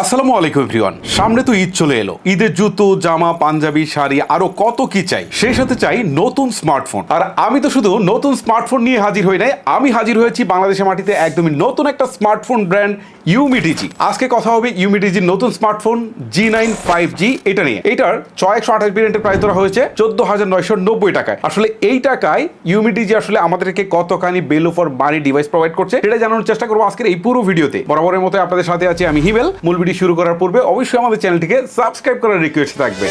আসসালামু আলাইকুম এভরিওয়ান। সামনে তো ঈদ চলে এলো। ঈদের জুতো, জামা, পাঞ্জাবি, শাড়ি, আরও কত কি চাই। সেই সাথে চাই নতুন স্মার্টফোন। আর আমি তো শুধু নতুন স্মার্টফোন নিয়ে হাজির হই নাই, আমি হাজির হয়েছি বাংলাদেশের মাটিতে একদমই নতুন একটা স্মার্টফোন ব্র্যান্ড ইউমিডিজি আজকে কথা হবে ইউমিডিজির নতুন smartphone G nine five G এটা নিয়ে। এটার ছয় একশো আঠাশ ভেরিয়েন্টের প্রাইস ধরা হয়েছে চোদ্দ হাজার নয়শো নব্বই টাকায়। আসলে এই টাকায় ইউমিডিজি আসলে আমাদেরকে কতখানি value for money device provide করছে, সেটা জানানোর চেষ্টা করব আজকের এই পুরো ভিডিওতে। বরাবরের মতো আপনাদের সাথে আছি আমি হিমেল। মূল ভিডিও শুরু করার পূর্বে অবশ্যই আমাদের চ্যানেলটিকে সাবস্ক্রাইব করার রিকোয়েস্ট থাকবে।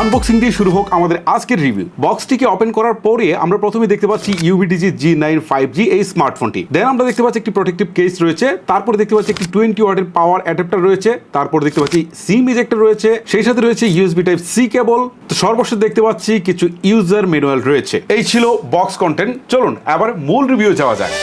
আনবক্সিং দিয়ে শুরু হোক আমাদের আজকের রিভিউ বক্সটিকে ওপেন করার পরে আমরা প্রথমে দেখতে পাচ্ছি ইউবিডিজি জি নাইন ফাইভ জি এই স্মার্টফোনটি দেন আমরা দেখতে পাচ্ছি একটি প্রোটেক্টিভ কেস রয়েছে, তারপরে দেখতে পাচ্ছি একটি টোয়েন্টি ওয়াটের পাওয়ার অ্যাডাপ্টার রয়েছে, তারপর দেখতে পাচ্ছি সিম ইজেক্টর রয়েছে, সেই সাথে রয়েছে ইউএসবি টাইপ সি কেবল তো সর্বশেষ দেখতে পাচ্ছি কিছু ইউজার ম্যানুয়াল রয়েছে। এই ছিল বক্স কন্টেন্ট চলুন, এবার মূল রিভিউ যাওয়া যায়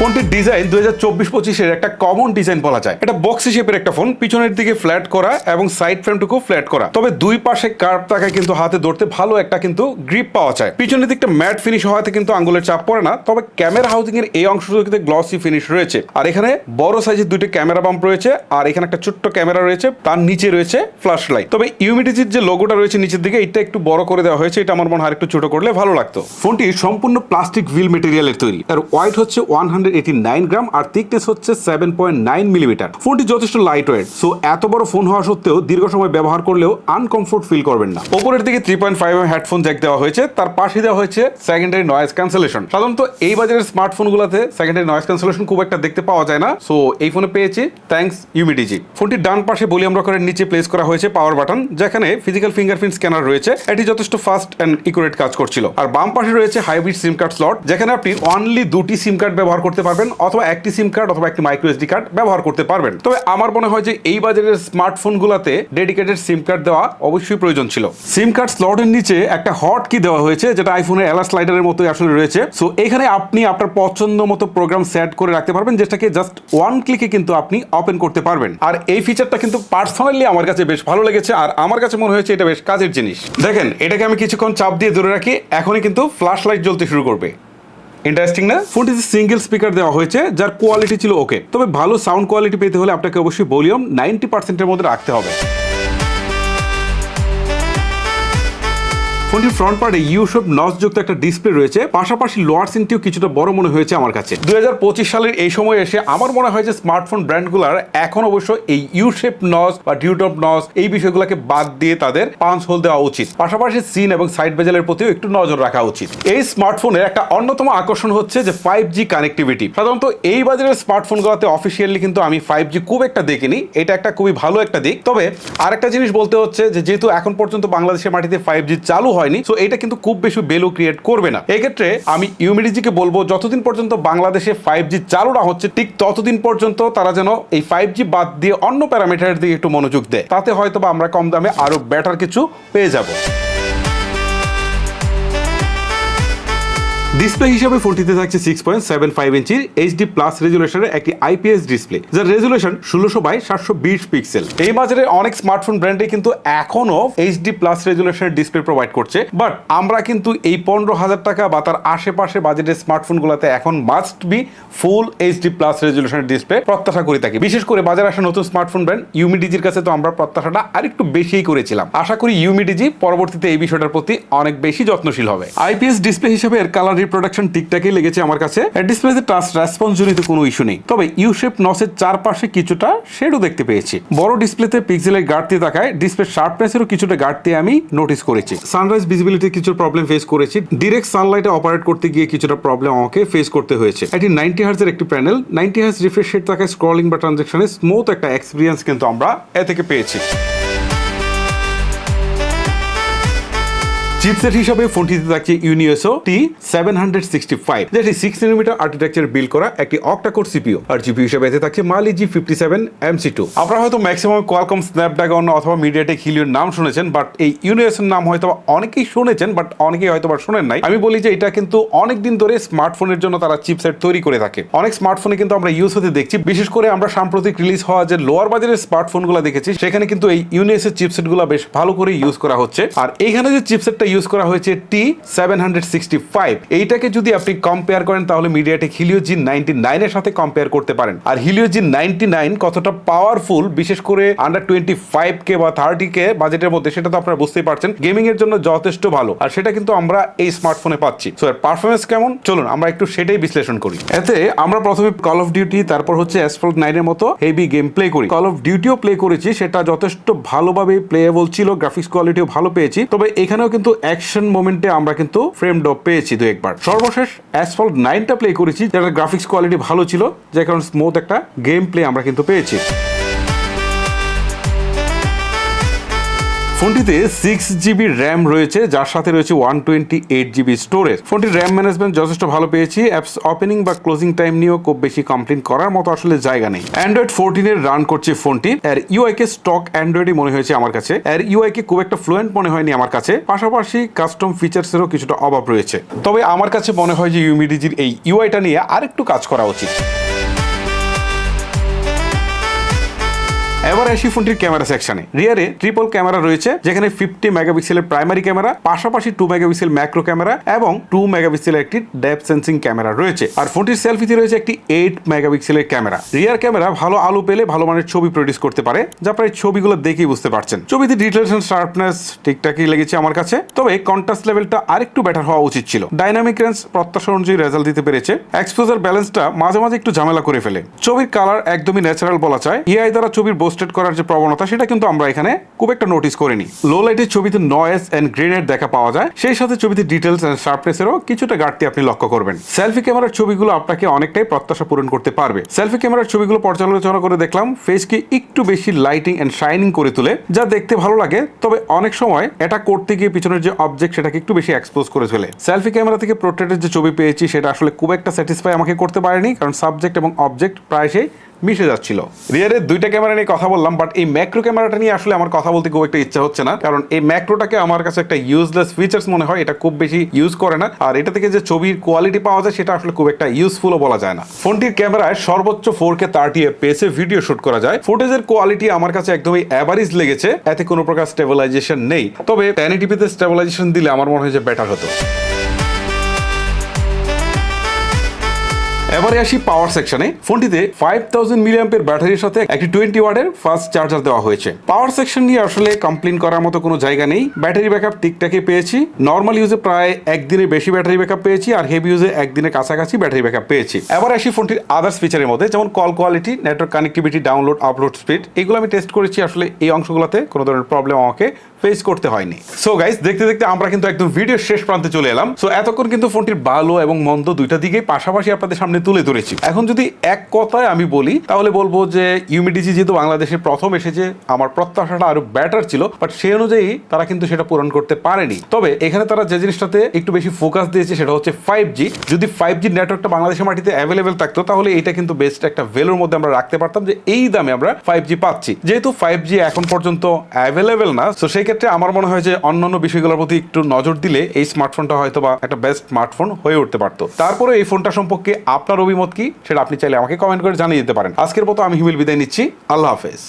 ফোনটির ডিজাইন দুই হাজার চব্বিশ পঁচিশের একটা কমন ডিজাইন বলা যায়। এটা বক্সি শেপের একটা ফোন পিছনের দিকে ফ্ল্যাট করা এবং সাইড ফ্রেমটুকু ফ্ল্যাট করা। তবে দুই পাশে কার্ভ থাকায় কিন্তু হাতে ধরতে ভালো একটা কিন্তু গ্রিপ পাওয়া যায়। পিছনের দিকটা ম্যাট ফিনিশ হওয়াতে কিন্তু আঙ্গুলের চাপ পড়ে না, তবে ক্যামেরা হাউজিং এর এই অংশটুকুতে গ্লসি ফিনিশ রয়েছে। আর এখানে বড় সাইজের দুইটি ক্যামেরা বাম্প রয়েছে, আর এখানে একটা ছোট্ট ক্যামেরা রয়েছে, তার নিচে রয়েছে ফ্ল্যাশ লাইট তবে ইউমিডিজির যে লোগোটা রয়েছে নিচের দিকে এটা একটু বড় করে দেওয়া হয়েছে, এটা আমার মনে হয় একটু ছোট করলে ভালো লাগতো। ফোনটি সম্পূর্ণ প্লাস্টিক ভিল মেটেরিয়ালের তৈরি। আর ওয়াইট হচ্ছে one hundred eighty nine gram, আর থিকনেস হচ্ছে সেভেন পয়েন্ট নাইন মিলিমিটার ফোনটি যথেষ্ট লাইট ওয়েট সো এত বড় ফোন হওয়া সত্ত্বেও দীর্ঘ সময় ব্যবহার করলেও আনকমফোর্ট ফিল করবেন না। ওপরের দিকে three point five headphone jack দেওয়া হয়েছে, তার পাশে দেওয়া হয়েছে সেকেন্ডারি নয়েজ ক্যান্সেলেশন সাধারণত এই বাজারের সেকেন্ডারি নয়েজ ক্যান্সেলেশন খুব একটা দেখতে পাওয়া যায় না সো এই ফোনে পেয়েছি থ্যাঙ্কস ইউমিডিজি ফোনটির ডান পাশে ভলিউম রকারের নিচে প্লেস করা হয়েছে পাওয়ার বাটন যেখানে ফিজিক্যাল ফিঙ্গারপ্রিন্ট স্ক্যানার রয়েছে, এটি যথেষ্ট ফাস্ট অ্যান্ড ইকুরেট কাজ করছিল। আর বাম পাশে রয়েছে হাইব্রিড সিম কার্ড স্লট যেখানে আপনি অনলি দুটি সিম কার্ড ব্যবহার করতে পারবেন অথবা একটি সিম কার্ড অথবা একটি মাইক্রো এসডি কার্ড ব্যবহার করতে পারবেন। তবে আমার মনে হয় যে এই বাজারের স্মার্টফোনগুলোতে ডেডিকেটেড সিম কার্ড দেওয়া অবশ্যই প্রয়োজন ছিল। সিম কার্ড স্লটের নিচে একটা হট কি দেওয়া হয়েছে, যেটা আইফোনের এলা স্লাইডারের মতো আসলে রয়েছে। সো এখানে আপনি আপনার পছন্দ মতো প্রোগ্রাম সেট করে রাখতে পারবেন, যেটাকে জাস্ট ওয়ান ক্লিকে কিন্তু আপনি ওপেন করতে পারবেন। আর এই ফিচারটা কিন্তু পার্সোনালি আমার কাছে বেশ ভালো লেগেছে, আর আমার কাছে মনে হয়েছে এটা বেশ কাজের জিনিস। দেখেন, এটাকে আমি কিছুক্ষণ চাপ দিয়ে ধরে রাখি, এখনই কিন্তু ফ্ল্যাশ লাইট জ্বলতে শুরু করবে। ইন্টারেস্টিং না? ফোনটি সিঙ্গেল স্পিকার দেওয়া হয়েছে, যার কোয়ালিটি ছিল ওকে তবে ভালো সাউন্ড কোয়ালিটি পেতে হলে আপনাকে অবশ্যই ভলিউম নাইনটি পার্সেন্টের মধ্যে রাখতে হবে। ফোনটির ফ্রন্ট পার্টে ইউসব নসযুক্ত একটা ডিসপ্লে রয়েছে। পাশাপাশি লোয়ার সিনটিও কিছুটা বড় মনে হয়েছে আমার কাছে। দুই হাজার পঁচিশ সালের এই সময় এসে আমার মনে হয় যে স্মার্টফোন ব্র্যান্ডগুলোর এখন অবশ্য এই ইউশেপ নস বা ডিউটপ নস এই বিষয়গুলোকে বাদ দিয়ে তাদের পাঁচ হোল দেওয়া উচিত। পাশাপাশি সিন এবং সাইড বেজেলের প্রতিও একটু নজর রাখা উচিত। এই স্মার্টফোনের একটা অন্যতম আকর্ষণ হচ্ছে যে ফাইভ জি কানেক্টিভিটি। সাধারণত এই বাজারের স্মার্টফোনগুলোতে অফিসিয়ালি কিন্তু আমি ফাইভ জি খুব একটা দেখিনি। এটা একটা খুবই ভালো একটা দিক। তবে আরেকটা জিনিস বলতে হচ্ছে যে যেহেতু এখন পর্যন্ত বাংলাদেশের মাটিতে ফাইভ জি চালু হয়নি সো এটা কিন্তু খুব বেশি ভ্যালু ক্রিয়েট করবে না। এক্ষেত্রে আমি ইউমিডিজিকে বলব, যতদিন পর্যন্ত বাংলাদেশে ফাইভ জি চালু না হচ্ছে, ঠিক ততদিন পর্যন্ত তারা যেন এই ফাইভ জি বাদ দিয়ে অন্য প্যারামিটারের দিকে একটু মনোযোগ দেয়, তাতে হয়তো আমরা কম দামে আরও বেটার কিছু পেয়ে যাব। ডিসপ্লে হিসেবে ফোনটিতে থাকছে সিক্স পয়েন্ট সেভেন ফাইভ ইঞ্চির এইচডি প্লাস রেজুলেশনের একটি আইপিএস ডিসপ্লে যার রেজুলেশন ষোলোশো বাই সাতশো বিশ পিক্সেল এই বাজারে অনেক স্মার্টফোন ব্র্যান্ডে কিন্তু এখনও এইচডি প্লাস রেজুলেশনের ডিসপ্লে প্রোভাইড করছে। বাট আমরা কিন্তু এই পনেরো হাজার টাকা বা তার আশেপাশে বাজেটের স্মার্টফোনগুলোতে এখন must be full HD plus রেজুলেশনের display প্রত্যাশা করে থাকি। বিশেষ করে বাজারে আসা নতুন স্মার্টফোন ব্র্যান্ড ইউমিডিজির কাছে তো আমরা প্রত্যাশাটা আরেকটু বেশিই করেছিলাম। আশা করি ইউমিডিজি পরবর্তীতে এই বিষয়টার প্রতি অনেক বেশি যত্নশীল হবে। আইপিএস ডিসপ্লে হিসেবে এর কালার রিপ্রোডাকশন ঠিকঠাকই লেগেছে আমার কাছে। ডিসপ্লেতে টাচ রেসপন্স জনিত কোনো ইস্যু নেই। তবে ইউশেপ নসের চারপাশে কিছুটা শেডও দেখতে পেয়েছি। বড় ডিসপ্লেতে পিক্সেলের গাড়তি থাকায় ডিসপ্লে শার্পনেসেরও কিছুটা গাড়তি আমি নোটিস করেছি। সানরাইজ ভিজিবিলিটি কিছু প্রবলেম ফেস করেছি। ডিরেক্ট সানলাইটে অপারেট করতে গিয়ে কিছুটা প্রবলেম আমাকে ফেস করতে হয়েছে। এটি নাইনটি হার্জের একটি panel ninety hertz refresh rate থাকায় স্ক্রলিং বা ট্রানজেকশনে স্মুথ একটা এক্সপিরিয়েন্স কিন্তু আমরা এ থেকে পেয়েছি। চিপসেট হিসাবে ফোনটিতে থাকছে Unisoc T seven hundred sixty five যেটি সিক্স মিলিমিটার আর্কিটেকচার বিল করা একটি অক্টাকোর সিপিও আর জিপি হিসাবে এতে থাকছে Mali G fifty seven MC two আপনারা হয়তো ম্যাক্সিমাম কোয়ালকম স্ন্যাপড্রাগন অথবা মিডিয়াটেক হিলিওর নাম শুনেছেন বাট এই ইউনিএসের নাম হয়তো অনেকেই শুনেছেন বাট অনেকেই হয়তো বা শোনেন নাই। আমি বলি যে এটা কিন্তু অনেক দিন ধরে স্মার্টফোনের জন্য তারা চিপসেট তৈরি করে থাকে। অনেক স্মার্টফোনে কিন্তু আমরা ইউজ হতে দেখছি। বিশেষ করে আমরা সাম্প্রতিক রিলিজ হওয়া যে লোয়ার বাজারের স্মার্টফোনগুলো দেখেছি, সেখানে কিন্তু এই ইউনিএস এর চিপসেটগুলো বেশ ভালো করে ইউজ করা হচ্ছে। আর এইখানে যে চিপসেটটা ইউজ করা হয়েছে T seven hundred sixty five এইটাকে যদি আপনি কম্পেয়ার করেন, তাহলে মিডিয়াটেক হিলিও জি নাইনটি নাইনের সাথে কম্পেয়ার করতে পারেন। আর হিলিও জি নাইনটি নাইন কতটা পাওয়ারফুল বিশেষ করে আন্ডার টোয়েন্টি ফাইভ কে বা থার্টি কে বাজেটের মধ্যে, সেটা তো আপনারা বুঝতেই পারছেন গেমিং এর জন্য যথেষ্ট ভালো। আর সেটা কিন্তু আমরা এই স্মার্টফোনে পাচ্ছি। সো এর পারফরমেন্স কেমন? চলুন, আমরা একটু সেটাই বিশ্লেষণ করি। এতে আমরা প্রথমে কল অফ ডিউটি তারপর হচ্ছে অ্যাসফল্ট নাইনের মতো হেভি গেম প্লে করি। কল অফ ডিউটিও প্লে করেছি, সেটা যথেষ্ট ভালোভাবে প্লেয়েবল ছিল গ্রাফিক্স কোয়ালিটিও ভালো পেয়েছি। তবে এখানেও কিন্তু অ্যাকশন মোমেন্টে আমরা কিন্তু ফ্রেম ড্রপ পেয়েছি দু একবার। সর্বশেষ অ্যাসফল্ট নাইনটা প্লে করেছি যেটা গ্রাফিক্স কোয়ালিটি ভালো ছিল, যে কারণে স্মুথ একটা গেম প্লে আমরা কিন্তু পেয়েছি। ফোনটিতে সিক্স জিবি র্যাম রয়েছে, যার সাথে রয়েছে one twenty eight GB storage ফোনটির র্যাম ম্যানেজমেন্ট যথেষ্ট ভালো পেয়েছি অ্যাপস ওপেনিং বা ক্লোজিং টাইম নিয়েও খুব বেশি কমপ্লেন করার মতো আসলে জায়গা নেই। অ্যান্ড্রয়েড ফোরটিনের রান করছে ফোনটি। এর ইউআই কে স্টক অ্যান্ড্রয়েডই মনে হয়েছে আমার কাছে। এর ইউআই কে খুব একটা ফ্লুয়েন্ট মনে হয়নি আমার কাছে। পাশাপাশি কাস্টম ফিচার্সেরও কিছুটা অভাব রয়েছে। তবে আমার কাছে মনে হয় যে ইউমিডিজির এই ইউআইটা নিয়ে আরেকটু কাজ করা উচিত। এবার আসি ফোনটির ক্যামেরা সেকশনে রিয়ারে ট্রিপল ক্যামেরা রয়েছে, যেখানে ফিফটি মেগাপিক্সেলের প্রাইমারি ক্যামেরা পাশাপাশি টু মেগাপিক্সেল ম্যাক্রো ক্যামেরা এবং টু মেগাপিক্সেলের একটি ডেপ সেন্সিং ক্যামেরা রয়েছে। আর ফোনটির সেলফিতে রয়েছে একটি এইট মেগাপিক্সেলের ক্যামেরা রিয়ার ক্যামেরা ভালো আলো পেলে ভালো মানের ছবি প্রডিউস করতে পারে, যা প্রায় ছবিগুলো দেখেই বুঝতে পারছেন। ছবিতে ডিটেলস এন্ড শার্পনেস ঠিকঠাকই লেগেছে আমার কাছে, তবে কন্ট্রাস্ট লেভেলটা আরেকটু বেটার হওয়া উচিত ছিল। ডাইনামিক রেঞ্জ প্রত্যাশা অনুযায়ী রেজাল্ট দিতে পেরেছে। এক্সপোজার ব্যালেন্সটা মাঝে মাঝে একটু ঝামেলা করে ফেলে। ছবির কালার একদমই ন্যাচারাল বলা যায়। ইআই দ্বারা ছবির বোস্টেড করার যে প্রবণতা, সেটা কিন্তু আমরা এখানে খুব একটা নোটিস করিনি। লো লাইটের ছবিতে নয়েস এন্ড গ্রেনেড দেখা পাওয়া যায়। সেই সাথে ছবিতে ডিটেলস এন্ড শার্পনেসেরও কিছুটা ঘাটতি আপনি লক্ষ্য করবেন। সেলফি ক্যামেরার ছবিগুলো আপনাকে অনেকটাই প্রত্যাশা পূরণ করতে পারবে। সেলফি ক্যামেরার ছবিগুলো পর্যালোচনা করে দেখলাম ফেসকে একটু বেশি লাইটিং এন্ড শাইনিং করে তুলে, যা দেখতে ভালো লাগে, তবে অনেক সময় এটা করতে গিয়ে পিছনের যে অবজেক্ট সেটাকে একটু বেশি এক্সপোজ করে ফেলে। সেলফি ক্যামেরা থেকে পোর্ট্রেটের যে ছবি পেয়েছি, সেটা আসলে খুব একটা স্যাটিসফাই আমাকে করতে পারেনি, কারণ সাবজেক্ট এবং অবজেক্ট প্রায় সেই মিশে যাচ্ছিল। রিয়ারের দুইটা ক্যামেরা নিয়ে কথা বললাম বাট এই ম্যাক্রো ক্যামেরাটা নিয়ে আসলে আমার কথা বলতে খুব একটা ইচ্ছা হচ্ছে না, কারণ এই ম্যাক্রোটাকে আমার কাছে একটা ইউজলেস ফিচার্স মনে হয়, এটা খুব বেশি ইউজ করে না, আর এটা থেকে যে ছবির কোয়ালিটি পাওয়া যায়, সেটা আসলে খুব একটা ইউজফুলও বলা যায় না। ফোনটির ক্যামেরায় সর্বোচ্চ ফোর কে থার্টি এফপিএসে ভিডিও শুট করা যায়। ফুটেজের কোয়ালিটি আমার কাছে একদমই অ্যাভারেজ লেগেছে, এতে কোনো প্রকার স্টেবিলাইজেশন নেই। তবে টেন টিপিতে স্টেবিলাইজেশন দিলে আমার মনে হয় যে বেটার হতো। এবারে আসি পাওয়ার সেকশনে ফোনটিতে ফাইভ থাউজেন্ড মিলিয়াম্পের ব্যাটারির সাথে একটি টোয়েন্টি ওয়ার্ডের ফাস্ট চার্জার দেওয়া হয়েছে। পাওয়ার সেকশন নিয়ে আসলে কমপ্লেন করার মতো কোনো জায়গা নেই। ব্যাটারি ব্যাকআপ ঠিকঠাকই পেয়েছি। নর্মাল ইউজে প্রায় একদিনের বেশি ব্যাটারি ব্যাকআপ পেয়েছি আর হেভি ইউজে একদিনের কাছাকাছি ব্যাটারি ব্যাকআপ পেয়েছি। এবার আসি ফোনটির আদার্স ফিচারের মধ্যে, যেমন call quality network connectivity download upload speed এগুলো আমি টেস্ট করেছি আসলে এই অংশগুলোতে, কোনো ধরনের প্রবলেম আমাকে ফেস করতে হয়নি। সো গাইস দেখতে দেখতে আমরা কিন্তু একদম ভিডিওর শেষ প্রান্তে চলে এলাম। সো এতক্ষণ কিন্তু ফোনটির ভালো এবং মন্দ দুইটা দিকেই পাশাপাশি আপনাদের সামনে তুলে ধরেছি। এখন যদি এক কথায় আমি বলি, তাহলে বলব যে ইউমিডিজি যেহেতু বাংলাদেশে প্রথম এসেছে, আমার প্রত্যাশাটা আরও ব্যাটার ছিল বাট সেই অনুযায়ী তারা কিন্তু সেটা পূরণ করতে পারেনি। তবে এখানে তারা যে জিনিসটাতে একটু বেশি ফোকাস দিয়েছে, সেটা হচ্ছে ফাইভ জি যদি ফাইভ জি নেটওয়ার্কটা বাংলাদেশের মাটিতে অ্যাভেলেবেল থাকতো, তাহলে এটা কিন্তু বেস্ট একটা ভ্যালুর মধ্যে আমরা রাখতে পারতাম যে এই দামে আমরা ফাইভ জি পাচ্ছি। যেহেতু ফাইভ জি এখন পর্যন্ত অ্যাভেলেবেল না তো সেই ক্ষেত্রে আমার মনে হয় যে অন্যান্য বিষয়গুলোর প্রতি একটু নজর দিলে এই স্মার্টফোনটা হয়তো বা একটা বেস্ট স্মার্টফোন হয়ে উঠতে পারতো। তারপরে এই ফোনটা সম্পর্কে আপনার অভিমত কি, সেটা আপনি চাইলে আমাকে কমেন্ট করে জানিয়ে দিতে পারেন। আজকের মতো আমি হিমিল বিদায় নিচ্ছি। আল্লাহ হাফেজ।